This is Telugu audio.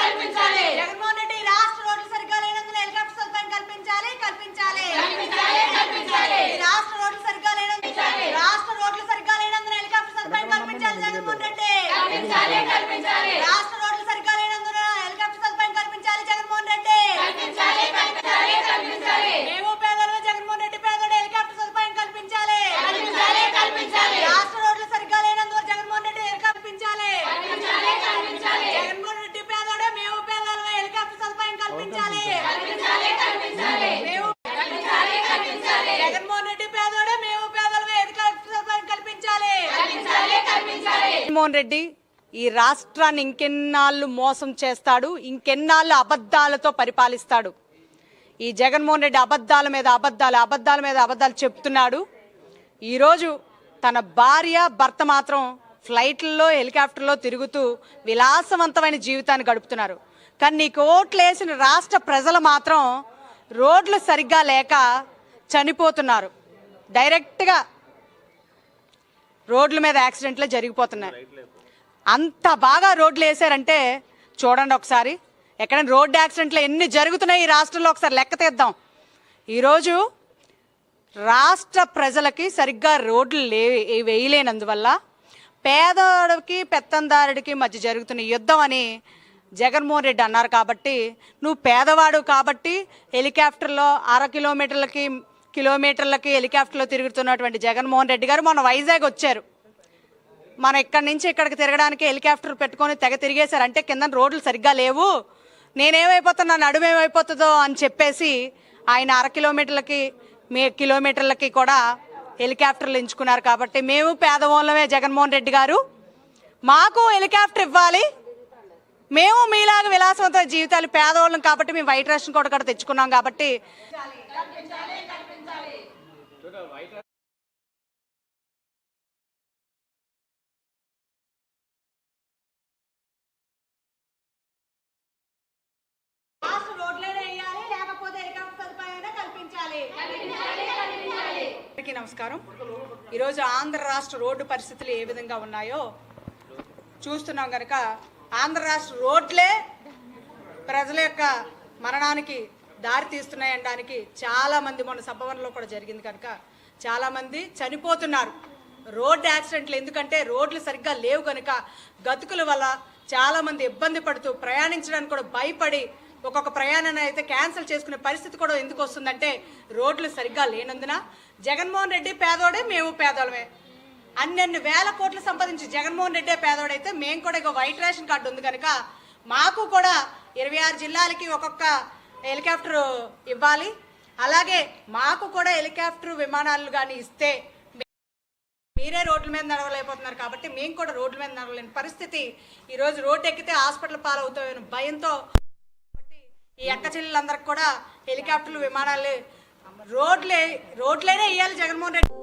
కల్పించాలి. జగన్మోహన్ రాష్ట్ర రోడ్లు సరిగ్గా లేనందున హెలికాప్టర్ సదుపాయం కల్పించాలి కల్పించాలి. రాష్ట్ర జగన్మోహన్ రెడ్డి ఈ రాష్ట్రాన్ని ఇంకెన్నాళ్ళు మోసం చేస్తాడు ఇంకెన్నాళ్ళు అబద్ధాలతో పరిపాలిస్తాడు. ఈ జగన్మోహన్ రెడ్డి అబద్ధాల మీద అబద్ధాలు అబద్ధాల మీద అబద్ధాలు చెప్తున్నాడు. ఈరోజు తన భార్య భర్త మాత్రం ఫ్లైట్లలో హెలికాప్టర్లో తిరుగుతూ విలాసవంతమైన జీవితాన్ని గడుపుతున్నారు. కానీ నీకు ఓట్లేసిన రాష్ట్ర ప్రజలు మాత్రం రోడ్లు సరిగ్గా లేక చనిపోతున్నారు. డైరెక్ట్గా రోడ్ల మీద యాక్సిడెంట్లే జరిగిపోతున్నాయి. అంత బాగా రోడ్లు వేసారంటే చూడండి ఒకసారి. ఎక్కడైనా రోడ్డు యాక్సిడెంట్లు ఎన్ని జరుగుతున్నాయి ఈ రాష్ట్రంలో ఒకసారి లెక్క తీద్దాం. ఈరోజు రాష్ట్ర ప్రజలకి సరిగ్గా రోడ్లు లే వేయలేనందువల్ల పేదవాడికి పెత్తందారుడికి మధ్య జరుగుతున్న యుద్ధం అని జగన్మోహన్ రెడ్డి అన్నారు కాబట్టి నువ్వు పేదవాడు కాబట్టి హెలికాప్టర్లో అర కిలోమీటర్లకి కిలోమీటర్లకి హెలికాప్టర్లో తిరుగుతున్నటువంటి జగన్మోహన్ రెడ్డి గారు మొన్న వైజాగ్ వచ్చారు. మన ఇక్కడి నుంచి ఇక్కడికి తిరగడానికి హెలికాప్టర్ పెట్టుకొని తెగ తిరిగేశారు. అంటే కింద రోడ్లు సరిగ్గా లేవు. నేనేమైపోతున్నా నడుమేమైపోతుందో అని చెప్పేసి ఆయన అర కిలోమీటర్లకి మీ కిలోమీటర్లకి కూడా హెలికాప్టర్లు ఎంచుకున్నారు కాబట్టి మేము పేదవాళ్ళమే జగన్మోహన్ రెడ్డి గారు. మాకు హెలికాప్టర్ ఇవ్వాలి. మేము మీలాగా విలాసవంత జీవితాలు పేదవాళ్ళం కాబట్టి మేము వైట్ రేషన్ కూడా కూడా తెచ్చుకున్నాం కాబట్టి అందరికీ నమస్కారం. ఈరోజు ఆంధ్ర రాష్ట్ర రోడ్డు పరిస్థితులు ఏ విధంగా ఉన్నాయో చూస్తున్నాం కనుక ఆంధ్ర రాష్ట్ర రోడ్లే ప్రజల యొక్క మరణానికి దారి తీస్తున్నాయనడానికి చాలా మొన్న సభవనంలో కూడా జరిగింది కనుక చాలామంది చనిపోతున్నారు. రోడ్డు యాక్సిడెంట్లు ఎందుకంటే రోడ్లు సరిగ్గా లేవు కనుక గతుకుల వల్ల చాలామంది ఇబ్బంది పడుతూ ప్రయాణించడానికి కూడా భయపడి ఒక్కొక్క ప్రయాణాన్ని అయితే క్యాన్సిల్ చేసుకునే పరిస్థితి కూడా ఎందుకు వస్తుందంటే రోడ్లు సరిగ్గా లేనందున జగన్మోహన్ రెడ్డి పేదోడే మేము పేదోళమే అన్నెన్ని వేల కోట్లు సంపాదించి జగన్మోహన్ రెడ్డే పేదోడైతే మేము కూడా ఇక వైట్ రేషన్ కార్డు ఉంది కనుక మాకు కూడా ఇరవై ఆరు జిల్లాలకి ఒక్కొక్క హెలికాప్టర్ ఇవ్వాలి. అలాగే మాకు కూడా హెలికాప్టర్ విమానాలు కానీ ఇస్తే మీరే రోడ్ల మీద నడవలేకపోతున్నారు కాబట్టి మేము కూడా రోడ్ల మీద నడవలేని పరిస్థితి. ఈరోజు రోడ్డు ఎక్కితే హాస్పిటల్ పాలవుతామని భయంతో కాబట్టి ఈ అక్క చెల్లెలందరికి కూడా హెలికాప్టర్లు విమానాలు రోడ్లే రోడ్లైనా ఇవ్వాలి జగన్మోహన్ రెడ్డి.